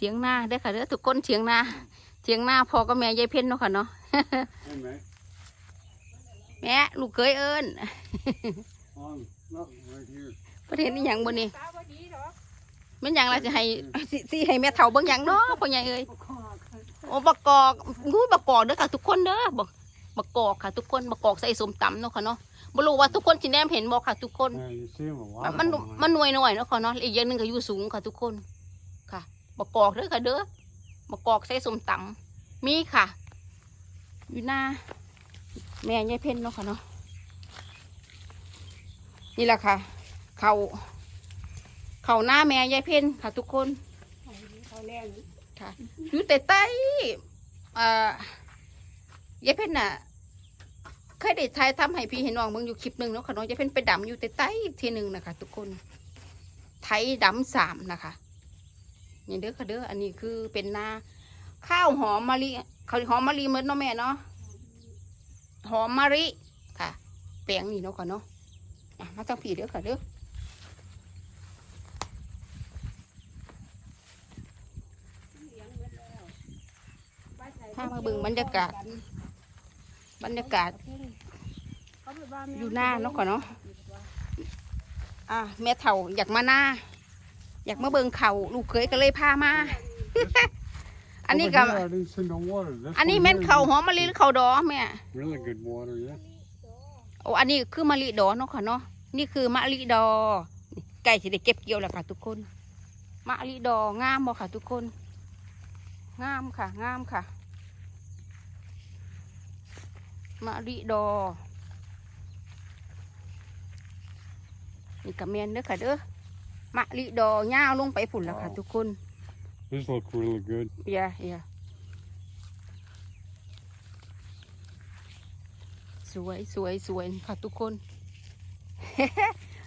เถียงนาเด้อค่ะเด้อทุกคนเถียงนาเถียงนาพอก็แม่ยายเพ่นเนาะค่ะเนาะ Hey, mate. แม่ลูกเคยเอิ้น On. Look, right here. ประเทศนี้หยังบ่นี่ตาบ่ดีหรอกแม่นหยังล่ะจะให้สิสิให้แม่เฒ่าเบิ่งหยังเนาะพ่อใหญ่เอ้ยบ่คอค่ะโอ้บักกอกงูบักกอกเด้อค่ะทุกคนเด้อบักบักกอกค่ะ ทุกคนบักกอกใส่สมตำเนาะค่ะเนาะบ่รู้ว่าทุกคนสิแนมเห็นบ่ค่ะ ทุกคน Yeah, you see him a มัน lot. มันมันหน่วยหน่อยเนาะค่ะเนาะอีกอย่างหนึงก็อยู่สูงค่ะทุกคนค่ะ บักกอกเด้อค่ะเด้อบักกอกใส่สมตำมีค่ะ อยู่หน้า แม่ยายเพ่นเนาะค่ะเนาะนี่แหละค่ะ เขาเขาหน้าแม่ยายเพ่นค่ะ ทุกคนเขาดีเขาแรงอยู่แต่ใต้อ่อยายเพ่นน่ะเคยได้ทายทำให้พี่ให้น้องเบิ่งอยู่คลิปหนึ่งเนาะค่ะน้องยายเพ่นไปดำอยู่แต่ใต้ทีหนึ่งนะคะทุกคนไทยดำสามนะคะ นี่เด้อค่ะเด้ออันนี้คือเป็นนา ข้าวหอมมะลิเขาวหอมมะลิเมือนเนาะแม่เนาะหอมมะลิค่ะ แปลงนี่เนาะค่ะเนาะมาตั้งผีเด้อค่ะเด้อเลี้ามาเบิ่งบรรยากาศ บรรยากาศ อยู่หน้าเนาะค่ะเนาะอะแม่เฒ่าอยากมาหน้า อยากมาเบิ่งเขาลูกเคยก็เลยพามา อันนี้ก็ Over here, I didn't see no water. This อันนี้ one แม่น here เขา is หอมมะลิหรือเขาดอแม่ Really good water, yeah. โอ้อันนี้คือมะลิดอเนาะค่ะเนาะนี่คือมะลิดอนี่ใกล้จะได้เก็บเกี่ยวแล้วค่ะทุกคนมะลิดองามบ่ค่ะทุกคน งามค่ะ งามค่ะมะลิดอนี่กับแมนเด้อค่ะเด้อ มะลิดอย่าวลงไปผุ่นแล้วค่ะทุกคน This look really good. เอย่าเอย่าสวยสวยสวยค่ะทุกคน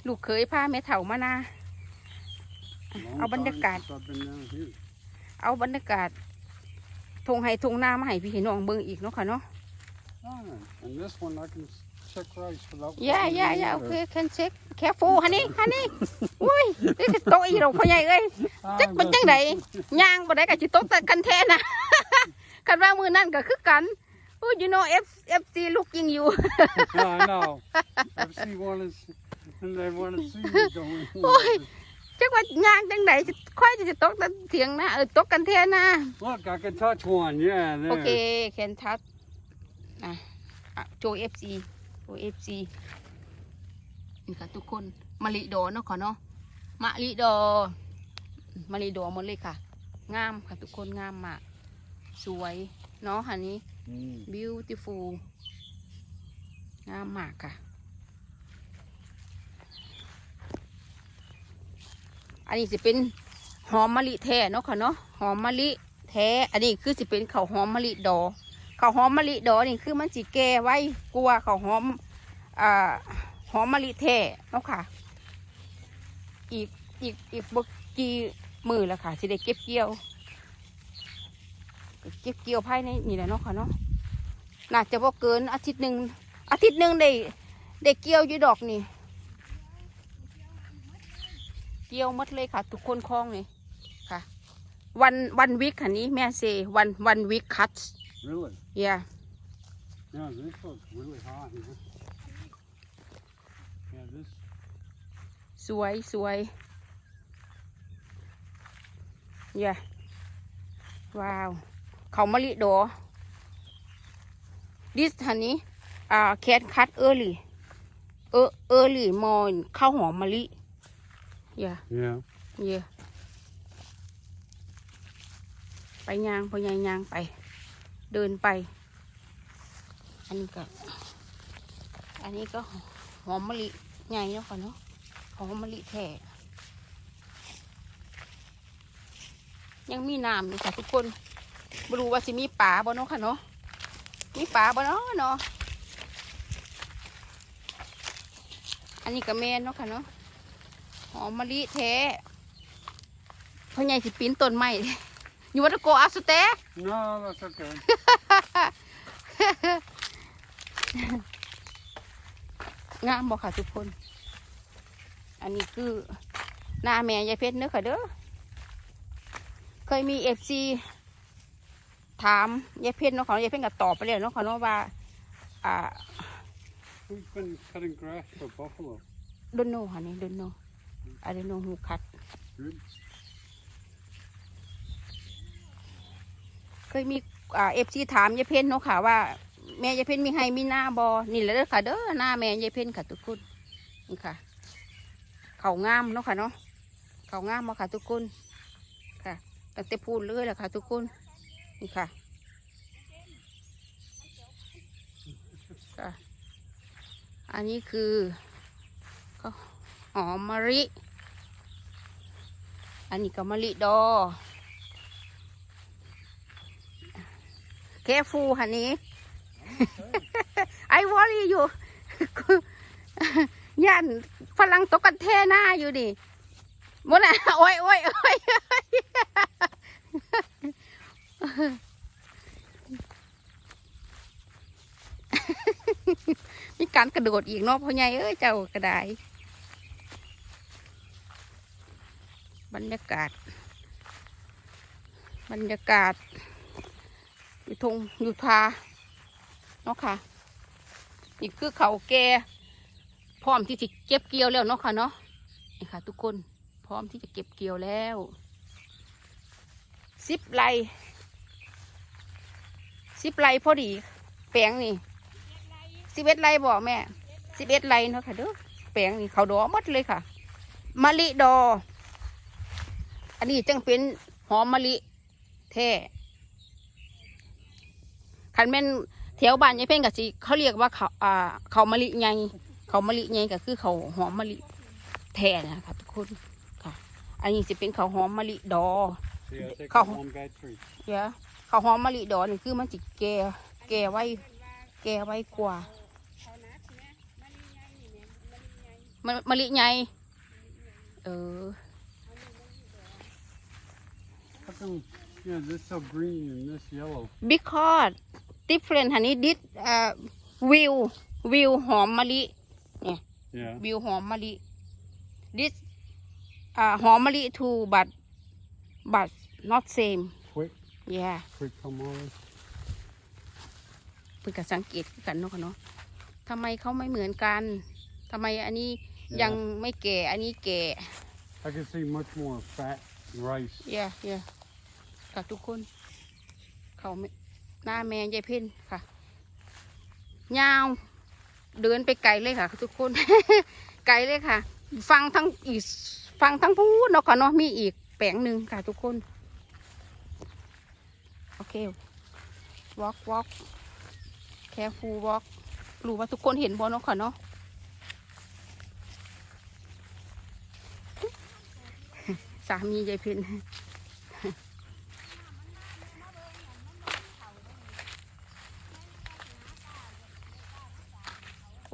ลูกเคยพาแม่เฒ่ามานา Long Ở bên time đất cạn. since I've been down here. เอาบรรยากาศทงไห้ทงนามาให้พี่ให้น้องเบิ่งอีกเนาะค่ะเนาะ Ah, and this one I can s- check rice without. ย่า putting ย่า any ย่าโอ water. เคแคนเช็คแคฟูฮันนี่ฮันนี่อุ้ยนี่คือโตะอีเราพ่อใหญ่เอ้ย Ah, จักมันจังไดย่างบ่ได้ก็สิโตะแต่กันแท้น่ะคันว่ามือนั่นก็คือกันโอ้ย you know F FC looking you Yeah, I know. FC wanna s- and they wanna see me going. Ôi. จักว่าย่างจังไดจะค่อยจะโตะแต่เถียงนะเออโตะกันแท้นะ Look, I can touch one. Yeah, there. โอเคแคนทัดอะอะ โจเอฟซีโจเอฟซีนี่ค่ะทุกคนมะลิดอเนาะค่ะเนาะมะลิดอมะลิดอหมดเลยค่ะ งามค่ะทุกคนงามมากสวยเนาะค่ะนี้ Mm. beautiful งามมากค่ะ อันนี้สิเป็นหอมมะลิแท้เนาะค่ะเนาะหอมมะลิแท้ อันนี้คือสิเป็นข้าวหอมมะลิดอ ข้าวหอมมะลิดอนี่คือมันสิแก่ไว้กลัวข้าวหอมอ่าหอมมะลิแท้เนาะค่ะ อีกอีกอีกบกี่มือแล้วค่ะสิได้เก็บเกี่ยว เก็บเกี่ยวภายในนี่แหละเนาะค่ะเนาะน่าจะบ่เกินอาทิตย์หนึ่งอาทิตย์หนึ่งได้ได้เกี่ยวอยู่ดอกนี่เกี่ยวหมดเลยค่ะ ทุกคนคล้องนี่ค่ะ วันวันวิกค่ะนี้แม่เซวันวันวิกคัต Really? เย่ Yeah, this looks really hot. Here. Yeah, this. สวยสวยเย่ว้าวเขามะลิโดดิสฮันนี้อ่าแคทคัตเออร์ลี่เออเออร์ลี่มอนข้าวหอมมะลิเย่ Yeah. เย่ไปยางพยายางไป เดินไป อันนี้ก็ อันนี้ก็หอมมะลิใหญ่เนาะค่ะเนาะหอมมะลิแท้ยังมีน้ำอยู่ค่ะทุกคนไม่รู้ว่าสิมีป่าบ่เนาะค่ะเนาะมีป่าบ่เนาะเนาะอันนี้ก็แมนเนาะค่ะเนาะหอมมะลิแท้พ่อใหญ่สิปีนต้นไม้ อยู่วัดโกอาสุเต No, that's okay. งามบอกค่ะทุกคน อันนี้คือหน้าแม่ยายเพชรเนื้อค่ะเด้อ เคยมีเอฟซีถามยายเพ่นเนาะของยายเพ่นก็ตอบไปแล้วเนาะค่ะเนาะว่าอ่า Who's been cutting grass for buffalo? ดนโนค่ะนี่ดนโนอาดนโนหูคัด Good. เคยมีเอฟซีถามยายเพ่นเนาะค่ะว่าแม่ยายเพ่นมีให้มีหน้าบอนี่แหละเด้อค่ะ เด้อหน้าแม่ยายเพ่นค่ะทุกคนนี่ค่ะ เขางามเนาะค่ะเนาะเขางามมาค่ะทุกคนค่ะตั้งแต่พูดเลยแหละค่ะ ทุกคนนี่ค่ะค่ะ อันนี้คือหอมมะลิ อันนี้ก็มะลิดอ แคฟูฮันนี้ไอวอรี่อยู่ย่านฝรั่งตกกันแท่หน้าอยู่ดิมดน่ะโอ้ยโอ้ยโอ้ยมีการกระโดดอีกเนาะพ่อใหญ่เอ้ยเจ้ากระไดบรรยากาศ บรรยากาศ อยู่ทงอยู่ทาเนาะค่ะนี่คือเขาแก่พร้อมที่จะเก็บเกี่ยวแล้วเนาะค่ะเนาะนี่ค่ะ ทุกคนพร้อมที่จะเก็บเกี่ยวแล้วสิบไร่สิบไร่พอดี แปลงนี่สิบเอ็ดไร่บอกแม่สิบเอ็ดไร่เนาะค่ะเด้อแปลงนี่เขาดอหมดเลยค่ะมะลิดอ อันนี้จังเป็นหอมมะลิแท้ คันแม่นแถวบ้านยายเพ่งกับสิเขาเรียกว่าเขาอ่าเขามะลิไงเขามะลิไงก็คือเขาหอมมะลิแท้นะคะทุกคนค่ะ อันนี้สิเป็นเขาหอมมะลิดอ See, I take Come. one battery. เดี๋ยวเขาหอมมะลิดอนี่คือมันจิแก่แก่ไว้ แก่ไว้กว่าเขานักแม่มันนี่ไงนี่แม่มันนี่ไงมะมะลิไงเออ How come, yeah, this so green and this yellow? because different ฮันนี้ดิดอ่าวิววิวหอมมะลิ Yeah. วิวหอมมะลิ this อ่าหอมมะลิ too but but not same Quick, yeah quick come on. เพื่อกับสังเกตกันเนาะค่ะเนาะทำไมเขาไม่เหมือนกันทำไมอันนี้ยังไม่แก่ อันนี้แก่ I can see much more fat rice. เย่เย่ค่ะทุกคน เขาไม่ หน้าแม่ยายเพ่นค่ะยาวเดินไปไกลเลยค่ะ ทุกคน ไกลเลยค่ะ ฟังทั้งอีกฟังทั้งพูดเนาะค่ะเนาะมีอีกแปลงหนึ่งค่ะ ทุกคน โอเค walk walk careful walk รู้ว่าทุกคนเห็นบอเนาะค่ะเนาะสามียายเพ็ญ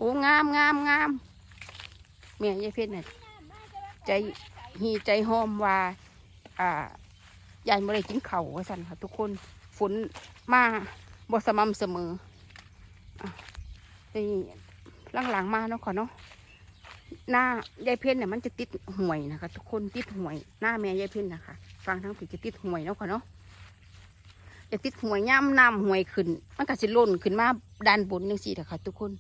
โอ้งามงามงามแม่ยายเพ็ญน่ะใจหีใจหอมว่า อ่ายายไม่ได้กินเข่าว่าสันค่ะ ทุกคนฝนมาบ่สม่ำเสมออะนี่หลังๆมาเนาะขอเนาะหน้ายายเพ่นเนี่ยมันจะติดห่วยนะคะ ทุกคนติดห่วยหน้าแม่ยายเพ่นนะคะฟังทั้งผิดจะติดห่วยเนาะค่ะเนาะจะติดห่วยย่ำน้ำห่วยขึ้น มันก็จะล่นขึ้นมาด้านบนนึงสินะค่ะ ทุกคน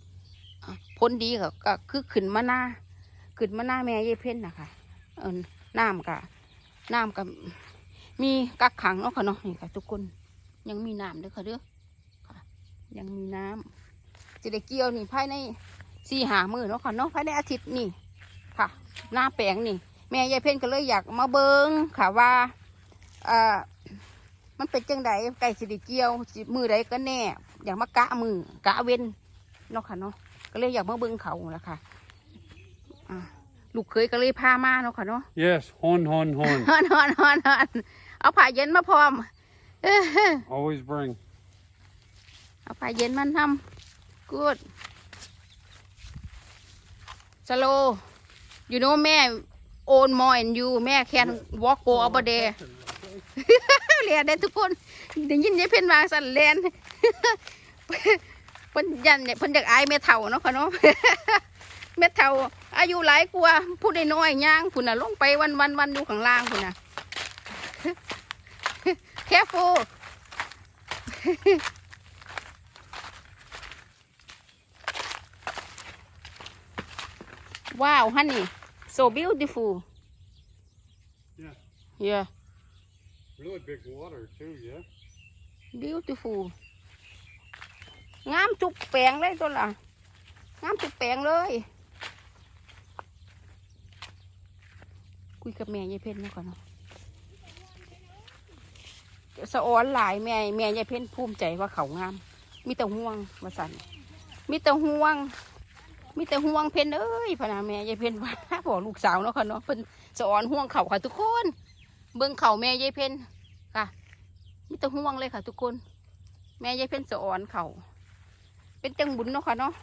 พ้นดีก็ก็คือขึ้นมาหน้าขึ้นมาหน้าแม่ยายเพ่นนะคะเออน้ำกะน้ำกับมีกักขังเนาะค่ะเนาะนี่ค่ะทุกคนยังมีน้ำด้อค่ะเด้อค่ะ ยังมีน้ำจะได้เกี่ยวนี่ภายในสี่หามือเนาะค่ะเนาะภายในอาทิตย์นี่ค่ะ หน้าแปลงนี่ แม่ยายเพ่นก็เลยอยากมาเบิงค่ะว่าเอ่อมันเป็นจังใดไก่สิไดิเกี่ยวมือใดก็แน่ อยากมากะมือกะเว้นเนาะค่ะเนาะ ก็เลยอยากมาเบิงเขาแหละค่ะอะลูกเคยก็เลยพามาเนาะค่ะเนาะ Yes, horn, horn, horn. นอนนอนนอนนอนเอาผ้าเย็นมาพร้อมเอ้อ Always bring. เอาผ้าเย็นมันทำ good สโล you know แม่ own more and you แม่ can walk go over there เรียนได้ทุกคนได้ยินยายเพ่นวางสันเรียนเพิ่นยันเนี่ยเพิ่นอยากอายแม่เฒ่าเนาะค่ะเนาะแม่เฒ่าอายุหลายกว่าผู้ได้น้อยๆย่างพุ่นน่ะลงไปวันวันวันอยู่ข้างล่างพุ่นน่ะ careful ว้าว honey so beautiful Yeah. yeah Really big water too, yeah? beautiful งามจุกแปลงเลยตัวละงามจุกแปลงเลย คุยกับแม่ยายเพ็ญมาก่อนเนาะสะออนหลายแม่แม่ยายเพ็ญภูมิใจว่าเขางาม มีแต่ห่วงมาสั่นมีแต่ห่วง มีแต่ห่วงเพ็ญเอ้ยพนาแม่ยายเพ็ญว่าบอกลูกสาวเนาะค่ะเนาะเป็นสะออนห่วงเขาค่ะทุกคน เบิ่งเขาแม่ยายเพ็ญค่ะ มีแต่ห่วงเลยค่ะ ทุกคน แม่ยายเพ็ญสะออนเขา เป็นจังบุญเนาะค่ะเนาะ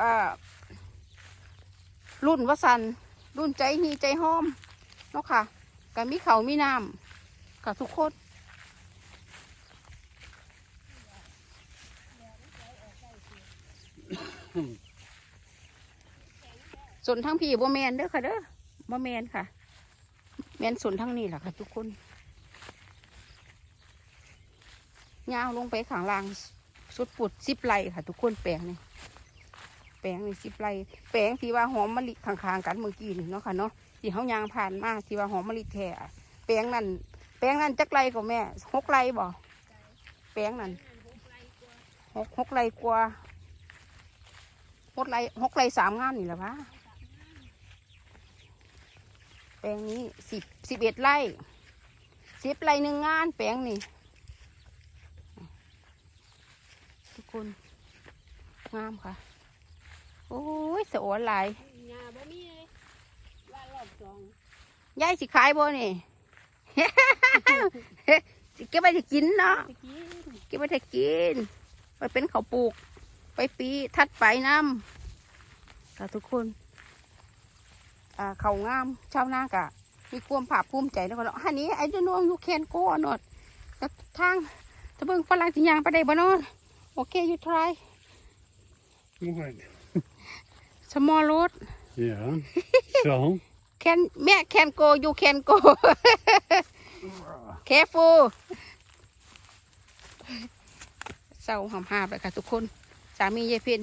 อ่ารุ่นวสันรุ่นใจฮีใจหอมเนาะค่ะก็มีเขามีน้ำค่ะทุกคนส่วนทั้งพี่บ่แมนเด้อค่ะเด้อบ่แมนค่ะ แมนส่วนทั้งนี้แหละค่ะ ทุกคนยาวลงไปข้างล่าง สุดปุดสิบไร่ค่ะ ทุกคนแปลงนี่แปลงนี่สิบไร่แปลงที่ว่าหอมมะลิข้างๆกันเมื่อกี้นี่เนาะค่ะเนาะที่เขายางผ่านมาที่ว่าหอมมะลิแท้อะแปลงนั่นแปลงนั่นจักไรก็แม่หกไรบ่แปลงนั่นหกหกไรกว่าหกไรหกไรสามงานนี่แหละวะแปลงนี้สิบสิบเอ็ดไร่สิบไรหนึ่งงานแปลงนี่ทุก คนงามค่ะ โอ้ยสะอวนหลายหญ้าบ่มีเลยว่ารอบสองยายสิขายบ่นี่ สิเก็บไปจะกินเนาะตะกี้เก็บไปจะกิน ไปเป็นข้าวปลูก ไปปีทัดไปน้ำค่ะทุกคน อ่าเขางามชาวนากะมีความภาคภูมิใจแล้วก็เนาะฮันนี้ไอ้เจ้าน้องยูแคนโก้นอดกับทางจะเบิ่งฝรั่งสิยางไปได้บ่เนอน โอเค you try What? small road Yeah. so? can แม่ can go you can go careful เศร้าหำหาบเลยค่ะทุกคน สามียายเพ็ญ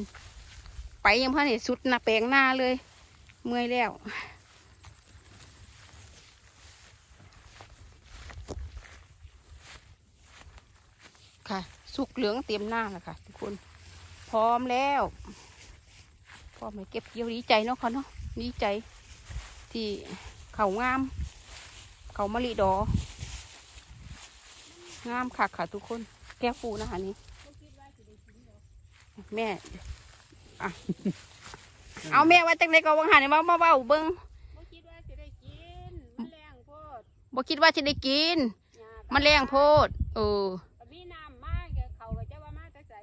ไปยังพ่อเนี่ยสุดหน้าแปลงหน้าเลย เมื่อยแล้วค่ะ สุกเหลืองเต็มหน้าแล้วค่ะทุกคน พร้อมแล้วพร้อมไปเก็บเกี่ยวดีใจเนาะค่ะเนาะดีใจ ที่เขางาม เขามะลิดอ งามค่ะค่ะทุกคน แก้วฟูนะคะนี่แม่อะเอาแม่ไว้ตั้งแต่ก็วังหันมามาเบาเบิ้งบ่คิดว่าสิได้กิน มันแรงโพดบ่คิดว่าจะได้กินหญ้าก็มันแรงโพด เออ ก็มีน้ำมากเขาก็จะว่ามาแต่ใส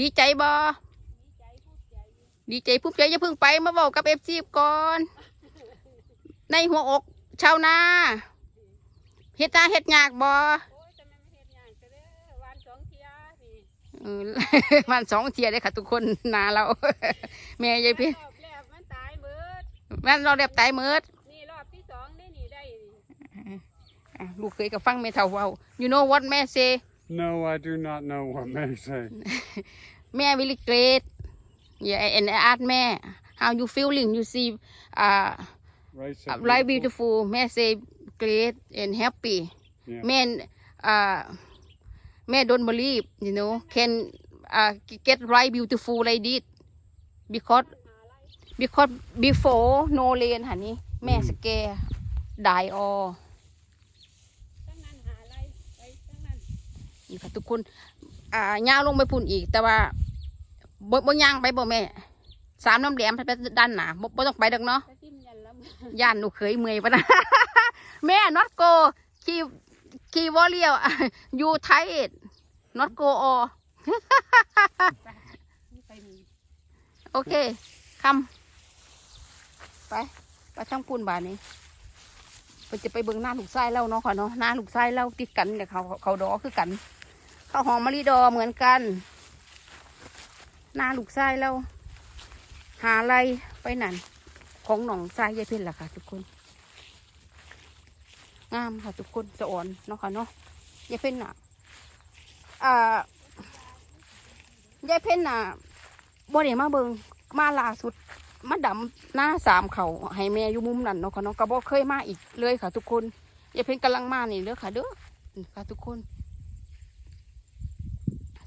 ดีใจบ่ดีใจพูดใจอยู่ดีใจภูมิใจอย่าเพิ่งไปมาบอกกับเอฟซีก่อน ในหัวอกชาวนาเฮ็ดนาเฮ็ดยากบ่โอ้ยแต่มันไม่เฮ็ดหยังซะเด้อวันสองเที่ยนี่เออมันสองเทียเลยค่ะทุกคนนาเราแม่ยายพี่รอบแรกมันตายหมืดแม่นเราเรียบตายเมิดนี่รอบที่สองได้นี่ได้นี่อะลูกเคยกับฟังแม่เฒ่าเว้า you know what แม่ say No, I do not know what men say. Me, I really great. Yeah, and I ask Mary, how you feeling? You see, uh, right, so uh, beautiful. right beautiful. Say great and happy. Yeah. Man, uh, Mary don't believe, you know, can uh, get right beautiful like this. Because, because before no rain, honey, Mary mm. scare, die all. นี่ค่ะทุกคน อ่าย่างลงไปพุ่นอีก แต่ว่าบ่บ่ย่างไปบ่แม่สามน้ำแหลมไปด้านหนาบ่บ่ต้องไปดักเนาะตะทิมยันแล้วย่านหนูเคยเมื่อยปะนะแม่ not go คีคีวอเลียว you tired not go all ไปนี่โอเคคำไปไปช่างปูนบานนี้ไปจะไปเบิ่งหน้าลูกไส้เล่าเนาะค่ะเนาะหน้าลูกไส้เล่าติดกันเดี๋ยวเขาเขาดอคือกัน ข้าวหอมมะลิดอเหมือนกัน หน้าลูกไส้เล่าหาอะไรไปนั่น ของหนองทรายยายเพ็ญล่ะค่ะ ทุกคน งามค่ะ ทุกคนสะอ่อนเนาะค่ะเนาะยายเพ่นน่ะอ่ายายเพ่นน่ะบ่ได้มาเบิงมาล่าสุดมาดำหน้าสามเขาให้แม่อยู่มุมนั่นเนาะค่ะเนาะก็บ่เคยมาอีกเลยค่ะ ทุกคนยายเพ่นกำลังมานี่เด้อค่ะเด้อค่ะทุกคน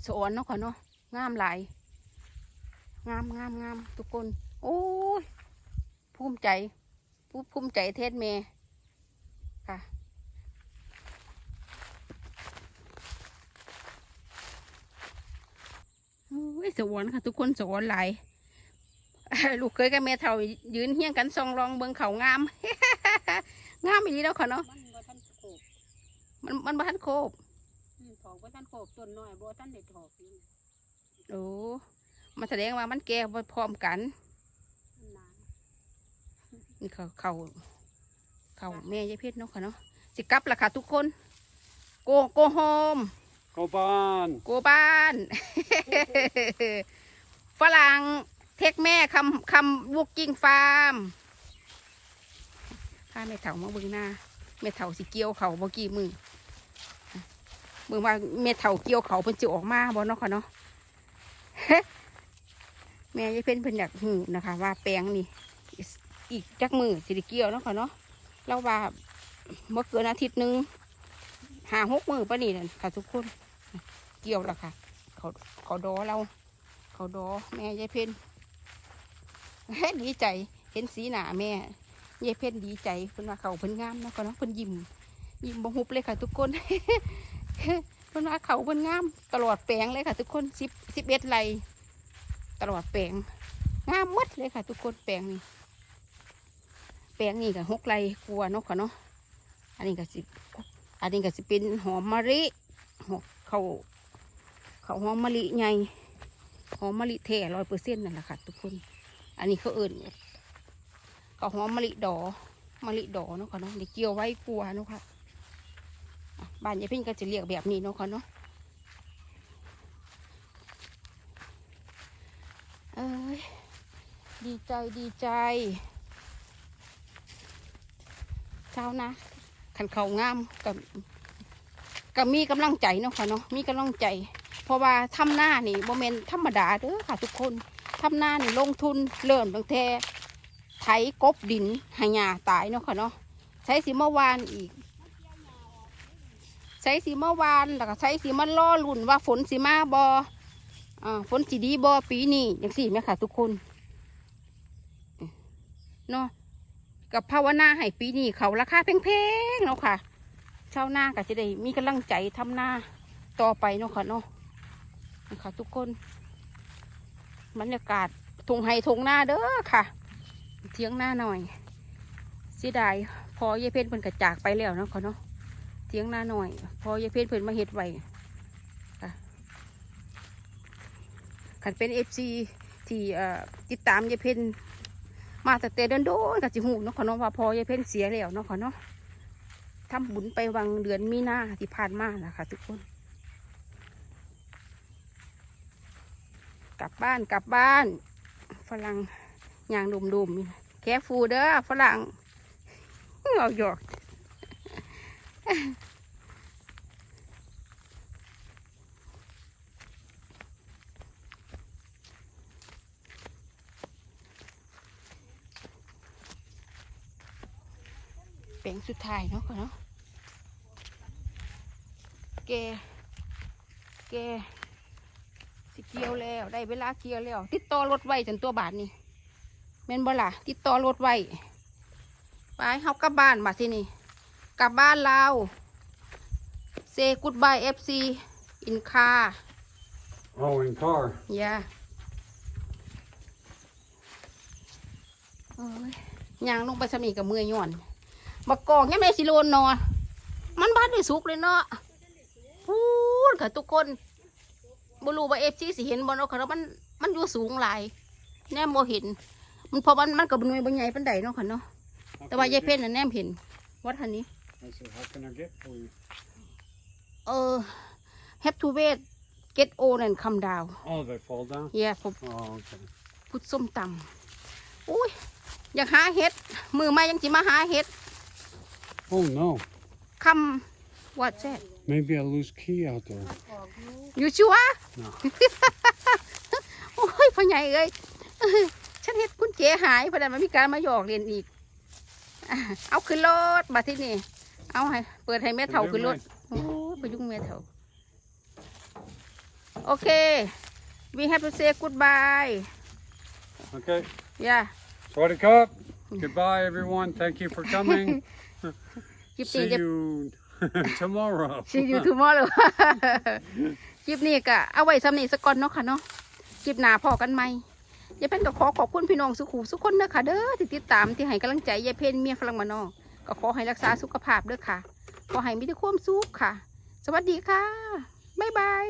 สะอ่อนเนาะค่ะเนาะงามหลาย งามงามงามทุกคน โอ้ยภูมิใจภูภูมิใจเทศเมค่ะโอ้ยสวรรค์ค่ะ ทุกคนสวรรค์หลายลูกเคยกับแม่เท่ายืนเฮี้ยงกันซองรองเบิงเขางาม งามอีนี้แล้วค่ะเนาะมันบ่ทันโขบมันมันบ้านโคบ อกบ่ทันโขบต้นน้อยบ่ทันได้ถอกอยู่โอ้มันแสดงว่ามันแก่บ่พร้อมกันมันหนานี่เขาเขาเขาแม่ยายเพชรเนาะค่ะเนาะสิกลับละค่ะทุกคน โกโกโฮม Go on. โกบ้าน ฝรั่งเทคแม่คำคำวูกกิ้งฟาร์มพาแม่เถามาเบิ่งหน้าแม่เถาสิเกี่ยวเขาบ่กี่มือ เบิ่งว่าแม่เถาเกี่ยวเขาเพิ่นจะออกมาบ่เนาะค่ะเนาะแม่ยายเพิ่นเพิ่นอยากหูนะคะ ว่าแปลงนี่อีกจักมือสิได้เกี่ยวเนาะค่ะเนาะเราว่าเมื่อเกินอาทิตย์หนึ่งหาหกมือปะนี่นั่นค่ะทุกคนเกี่ยวแล้วค่ะ เขาเขาดอเรา เขาดอแม่ยายเพ่นดีใจเห็นสีหนาแม่ยายเพ่นดีใจเพิ่นว่าเขาเพิ่นงามเนาะค่ะเนาะเพิ่นยิ้มยิ้มบ่หุบเลยค่ะทุกคน เพิ่นว่าเขาเพิ่นงาม ตลอดแปลงเลยค่ะ ทุกคนสิบสิบเอ็ดไรตลอดแปลงงามมดเลยค่ะ ทุกคนแปลงนี้แปลงนี่ก็หกไรกลัวเนาะค่ะเนาะอันนี้ก็สิอันนี้ก็สิเป็นหอมมะลิหอมเขาเขาหอมมะลิไงหอมมะลิแท้ร้อยเปอร์เซ็นต์นั่นแหละค่ะ ทุกคน อันนี้เขาเอิ่นเขาหอมมะลิดอมะลิดอเนาะค่ะเนาะเดี๋ยวเกี่ยวไว้กลัวเนาะค่ะ บ้านยายพินก็จะเรียกแบบนี้เนาะค่ะเนาะเอ้ยดีใจดีใจเช้านะขันเขางามกับกับมีกำลังใจเนาะค่ะเนาะมีกำลังใจ เพราะว่าทำหน้านี่โมเมนธรรมดาเด้อค่ะ ทุกคนทำหน้านี่ลงทุนเริ่มตั้งแต่ไถกบดินหหญ้าตายเนาะค่ะเนาะใช้สีเมื่อวานอีก ใช้สีเมื่อวานแล้วก็ใช้สีมันล่อลุ่นว่าฝนสีมาบอ่าฝนสีดีบอปีนี้อย่างสี่ไหมค่ะทุกคนเนาะกับภาวนาให้ปีนี้เขาราคาแพงๆเนาะค่ะชาวนาก็จะได้มีกำลังใจทำนาต่อไปเนาะค่ะเนาะนะคะทุกคนบรรยากาศทงไฮทงหน้าเด้อค่ะ เทียงหน้าหน่อยเสียดายพอยายเพชรเพิ่นกระจากไปแล้วเนาะค่ะเนาะ เทียงหน้าหน่อย พอยายเพชรเพิ่นมาเฮ็ดไว้ค่ะขันเป็นเอฟซีที่ติดตามยายเพชรมาแต่แต่เดินโดนกับจิหูเนาะขอน้องว่าพอยายเพ่นเสียแล้วเนาะขอเนาะทำบุญไปวังเดือนมีนาที่ผ่านมานะคะทุกคน กลับบ้านกลับบ้าน ฝรั่งยางดุมๆแค่ฟูเด้อฝรั่งเอาหยอก แปลงสุดท้ายเนาะขอเนาะแกแกสิเกี่ยวแล้ว ได้เวลาเกี่ยวแล้ว ติดต่อรถไว้จนตัวบาทนี่แม่นบ่ล่ะติดต่อรถไว้ไปเฮากลับบ้านมาที่นี่ กลับบ้านเราเซกุดบายเอฟซีอินคา Oh, in car. อย่าโอ้ยยางลงไปสมีกับมือย่อนบักกอกยังไม่สิโลนเนอมันบ้านด้วยสุกเลยเนาะพูดค่ะทุกคนบรูว่าเอฟซีสิเห็นบอลเนาะค่ะแล้วมันมันอยู่สูงหลายแนมโมเห็น มันเพอมันมันกับบหนวยบางใหญ่ปันใดเนาะค่ะเนาะ How แต่ว่า can I ยาย get- เพ่นน่ะแนมเห็นวัดทันนี้ I said, how can I get for you? เออ have to wait get old and come down Oh, they fall down? yeah ผม Oh, okay. พุดส้มตำอุ้ย อยากหาเห็ด มือมายังจิมาหาเห็ด Oh, no. come what's that Maybe a loose key out there. ออกอยู่ you sure เนาะโอ้ยพ่อใหญ่เอ้ยเออฉันเฮ็ดกุญแจหายเพราะนั้นมันมีการมาหยอกเรียนอีกอะเอาขึ้นรถมาที่นี่ เอาให้เปิดให้แม่เฒ่าขึ้นรถโอ้ยไปยุ่งแม่เฒ่าโอเค we have to say goodbye Okay. yeah Swaddy Cup. Goodbye, everyone. Thank you for coming. คลิปนี้ See จะ you tomorrow. see you tomorrow คลิปนี้ก็เอาไว้สำนีสกอนเนาะค่ะเนาะคลิปหน้าพอกันไหมยายเพ่นก็ขอขอบคุณพี่น้องสุขูสุขคนเด้อค่ะเด้อที่ติดตามที่ให้กำลังใจยายเพ่นเมียฝรั่งมานอก ก็ขอให้รักษาสุขภาพด้วยค่ะ ขอให้มีแต่ความสุขค่ะ สวัสดีค่ะ บ๊ายบาย